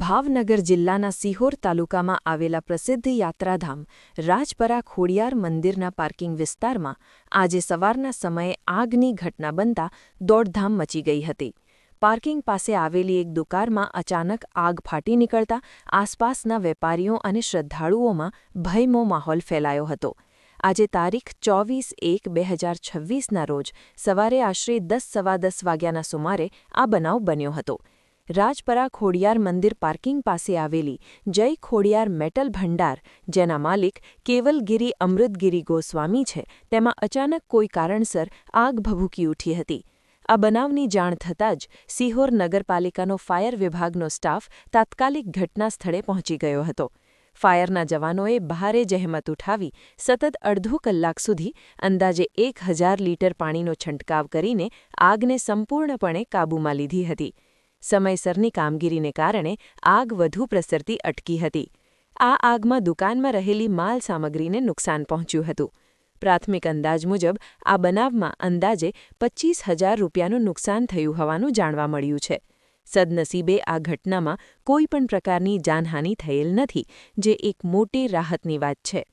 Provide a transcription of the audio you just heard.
ભાવનગર જિલ્લાના સિહોર તાલુકામાં આવેલા પ્રસિદ્ધ યાત્રાધામ રાજપરા ખોડિયાર મંદિરના પાર્કિંગ વિસ્તારમાં આજે સવારના સમયે આગની ઘટના બનતા દોડધામ મચી ગઈ હતી. પાર્કિંગ પાસે આવેલી એક દુકાનમાં અચાનક આગ ફાટી નીકળતા આસપાસના વેપારીઓ અને શ્રદ્ધાળુઓમાં ભયમો માહોલ ફેલાયો હતો. આજે તારીખ ચોવીસ એક બે હજાર છવ્વીસના રોજ સવારે આશરે દસ સવા દસ વાગ્યાના સુમારે આ બનાવ બન્યો હતો. રાજપરા ખોડિયાર મંદિર પાર્કિંગ પાસે આવેલી જય ખોડિયાર મેટલ ભંડાર, જેના માલિક કેવલગીરી અમૃતગીરી ગોસ્વામી છે, તેમાં અચાનક કોઈ કારણસર આગ ભભૂકી ઉઠી હતી. આ બનાવની જાણ થતાં જ સિહોર નગરપાલિકાનો ફાયર વિભાગનો સ્ટાફ તાત્કાલિક ઘટના સ્થળે પહોંચી ગયો હતો. ફાયરના જવાનોએ ભારે જહેમત ઉઠાવી સતત અડધો કલાક સુધી અંદાજે એક હજાર લીટર પાણીનો છંટકાવ કરીને આગને સંપૂર્ણપણે કાબૂમાં લીધી હતી. સમયસરની કામગીરીને કારણે આગ વધુ પ્રસરતી અટકી હતી. આ આગમાં દુકાનમાં રહેલી માલ સામગ્રીને નુકસાન પહોંચ્યું હતું. પ્રાથમિક અંદાજ મુજબ, આ બનાવમાં અંદાજે પચીસ હજાર રૂપિયાનું નુકસાન થયું હોવાનું જાણવા મળ્યું છે. સદનસીબે આ ઘટનામાં કોઈપણ પ્રકારની જાનહાનિ થયેલ નથી, જે એક મોટી રાહતની વાત છે.